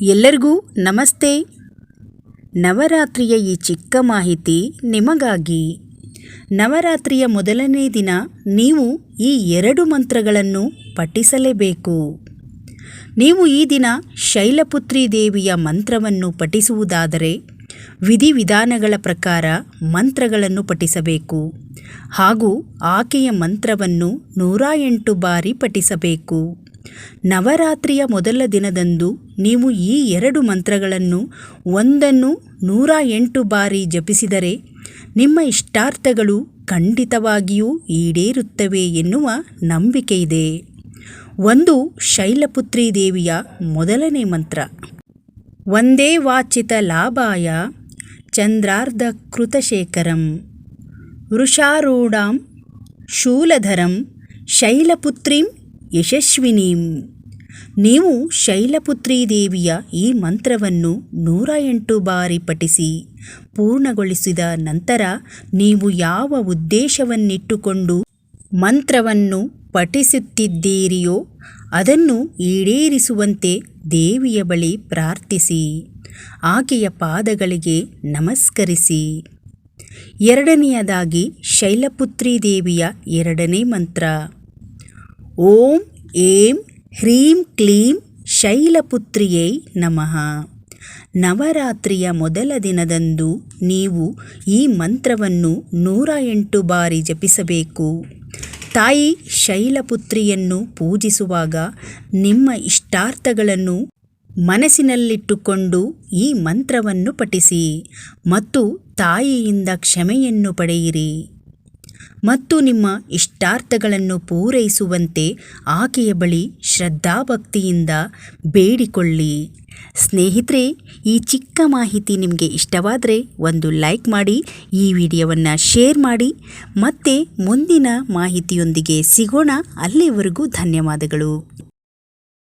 ಎಲ್ಲರಿಗೂ ನಮಸ್ತೆ. ನವರಾತ್ರಿಯ ಈ ಚಿಕ್ಕ ಮಾಹಿತಿ ನಿಮಗಾಗಿ. ನವರಾತ್ರಿಯ ಮೊದಲನೇ ದಿನ ನೀವು ಈ ಎರಡು ಮಂತ್ರಗಳನ್ನು ಪಠಿಸಲೇಬೇಕು. ನೀವು ಈ ದಿನ ಶೈಲಪುತ್ರಿ ದೇವಿಯ ಮಂತ್ರವನ್ನು ಪಠಿಸುವುದಾದರೆ ವಿಧಿವಿಧಾನಗಳ ಪ್ರಕಾರ ಮಂತ್ರಗಳನ್ನು ಪಠಿಸಬೇಕು. ಹಾಗೂ ಆಕೆಯ ಮಂತ್ರವನ್ನು ನೂರ ಎಂಟು ಬಾರಿ ಪಠಿಸಬೇಕು. ನವರಾತ್ರಿಯ ಮೊದಲ ದಿನದಂದು ನೀವು ಈ ಎರಡು ಮಂತ್ರಗಳನ್ನು ಒಂದನ್ನು ನೂರ ಎಂಟು ಬಾರಿ ಜಪಿಸಿದರೆ ನಿಮ್ಮ ಇಷ್ಟಾರ್ಥಗಳು ಖಂಡಿತವಾಗಿಯೂ ಈಡೇರುತ್ತವೆ ಎನ್ನುವ ನಂಬಿಕೆಯಿದೆ. ಒಂದು ಶೈಲಪುತ್ರಿ ದೇವಿಯ ಮೊದಲನೇ ಮಂತ್ರ. ಒಂದೇ ವಾಚಿತ ಲಾಭಾಯ ಚಂದ್ರಾರ್ಧ ಕೃತಶೇಖರಂ ವೃಷಾರೂಢಾಂ ಶೂಲಧರಂ ಶೈಲಪುತ್ರಿಂ ಯಶಸ್ವಿನೀಂ. ನೀವು ಶೈಲಪುತ್ರಿ ದೇವಿಯ ಈ ಮಂತ್ರವನ್ನು ನೂರ ಎಂಟು ಬಾರಿ ಪಠಿಸಿ, ಪೂರ್ಣಗೊಳಿಸಿದ ನಂತರ ನೀವು ಯಾವ ಉದ್ದೇಶವನ್ನಿಟ್ಟುಕೊಂಡು ಮಂತ್ರವನ್ನು ಪಠಿಸುತ್ತಿದ್ದೀರಿಯೋ, ಅದನ್ನು ಈಡೇರಿಸುವಂತೆ ದೇವಿಯ ಬಳಿ ಪ್ರಾರ್ಥಿಸಿ, ಆಕೆಯ ಪಾದಗಳಿಗೆ ನಮಸ್ಕರಿಸಿ. ಎರಡನೆಯದಾಗಿ ಶೈಲಪುತ್ರಿ ದೇವಿಯ ಎರಡನೇ ಮಂತ್ರ. ಓಂ ಏಂ ಹ್ರೀಂ ಕ್ಲೀಂ ಶೈಲಪುತ್ರಿಯೇ ನಮಃ ನವರಾತ್ರಿಯ ಮೊದಲ ದಿನದಂದು ನೀವು ಈ ಮಂತ್ರವನ್ನು ನೂರ ಎಂಟು ಬಾರಿ ಜಪಿಸಬೇಕು. ತಾಯಿ ಶೈಲಪುತ್ರಿಯನ್ನು ಪೂಜಿಸುವಾಗ ನಿಮ್ಮ ಇಷ್ಟಾರ್ಥಗಳನ್ನು ಮನಸ್ಸಿನಲ್ಲಿಟ್ಟುಕೊಂಡು ಈ ಮಂತ್ರವನ್ನು ಪಠಿಸಿ ಮತ್ತು ತಾಯಿಯಿಂದ ಕ್ಷಮೆಯನ್ನು ಪಡೆಯಿರಿ. ಮತ್ತು ನಿಮ್ಮ ಇಷ್ಟಾರ್ಥಗಳನ್ನು ಪೂರೈಸುವಂತೆ ಆಕೆಯ ಬಳಿ ಶ್ರದ್ಧಾಭಕ್ತಿಯಿಂದ ಬೇಡಿಕೊಳ್ಳಿ. ಸ್ನೇಹಿತರೆ, ಈ ಚಿಕ್ಕ ಮಾಹಿತಿ ನಿಮಗೆ ಇಷ್ಟವಾದರೆ ಒಂದು ಲೈಕ್ ಮಾಡಿ, ಈ ವಿಡಿಯೋವನ್ನು ಶೇರ್ ಮಾಡಿ, ಮತ್ತೆ ಮುಂದಿನ ಮಾಹಿತಿಯೊಂದಿಗೆ ಸಿಗೋಣ. ಅಲ್ಲಿವರೆಗೂ ಧನ್ಯವಾದಗಳು.